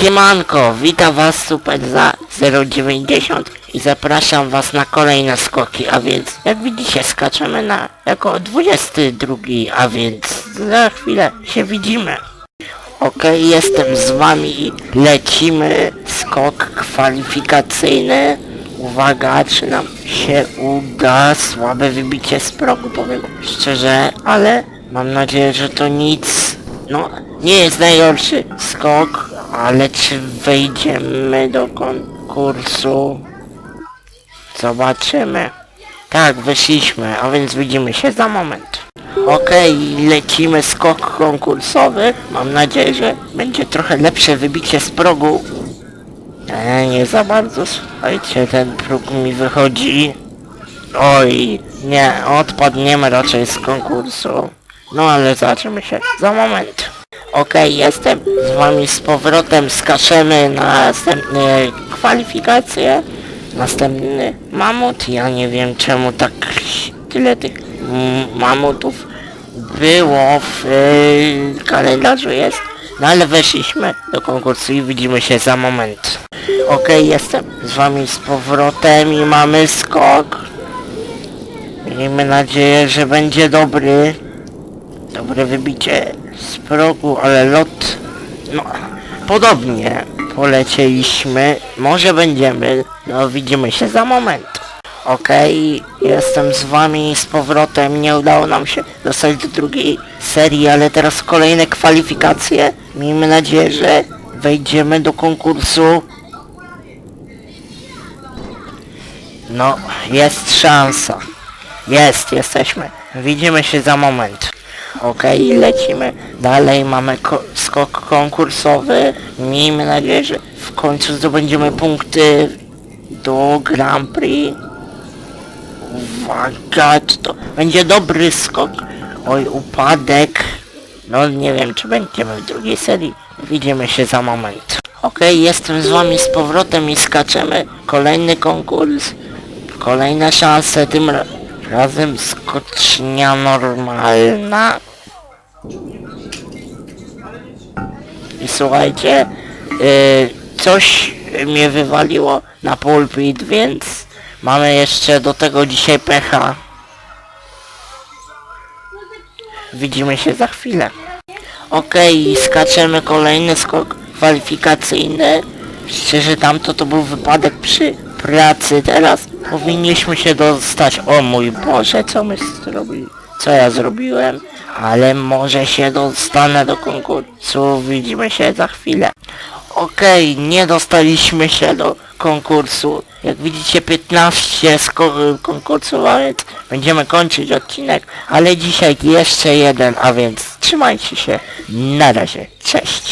Siemanko, witam was super za 090 i zapraszam was na kolejne skoki, a więc jak widzicie skaczemy na jako 22, a więc za chwilę się widzimy. Okej, jestem z wami, lecimy, skok kwalifikacyjny. Uwaga, czy nam się uda, słabe wybicie z progu, powiem szczerze, ale mam nadzieję, że to nic, no, nie jest najgorszy skok, ale czy wejdziemy do konkursu? Zobaczymy. Tak, wyszliśmy, a więc widzimy się za moment. Okej, lecimy skok konkursowy. Mam nadzieję, że będzie trochę lepsze wybicie z progu. E, nie za bardzo, słuchajcie, ten próg mi wychodzi. Oj, nie, odpadniemy raczej z konkursu. No ale zobaczymy się za moment. Okej, jestem z wami z powrotem, skaczemy na następne kwalifikacje. Następny mamut, ja nie wiem czemu tak tyle tych mamutów było w y, kalendarzu jest. No ale weszliśmy do konkursu i widzimy się za moment. Okej, jestem z wami z powrotem i mamy skok. Miejmy nadzieję, że będzie dobry. Dobre wybicie z progu, ale lot... No, podobnie polecieliśmy. Może będziemy. No, widzimy się za moment. Okej, jestem z wami z powrotem. Nie udało nam się dostać do drugiej serii, ale teraz kolejne kwalifikacje. Miejmy nadzieję, że wejdziemy do konkursu. No, jest szansa. Jest, jesteśmy. Widzimy się za moment. Okej, lecimy. Dalej mamy ko skok konkursowy. Miejmy nadzieję, że w końcu zdobędziemy punkty do Grand Prix. Uwaga, czy to będzie dobry skok? Oj, upadek. No nie wiem, czy będziemy w drugiej serii. Widzimy się za moment. Okej, jestem z wami z powrotem i skaczemy. Kolejny konkurs. Kolejne szanse, tym ra razem skocznia normalna. I słuchajcie, yy, coś mnie wywaliło na pulpit, więc mamy jeszcze do tego dzisiaj pecha. Widzimy się za chwilę. Okej, skaczemy kolejny skok kwalifikacyjny. Szczerze tamto to był wypadek przy pracy. Teraz powinniśmy się dostać. O mój Boże, co my zrobili? Co ja zrobiłem? Ale może się dostanę do konkursu. Widzimy się za chwilę. Okej, nie dostaliśmy się do konkursu. Jak widzicie 15 z ko konkursów, a więc będziemy kończyć odcinek, ale dzisiaj jeszcze jeden, a więc trzymajcie się. Na razie. Cześć.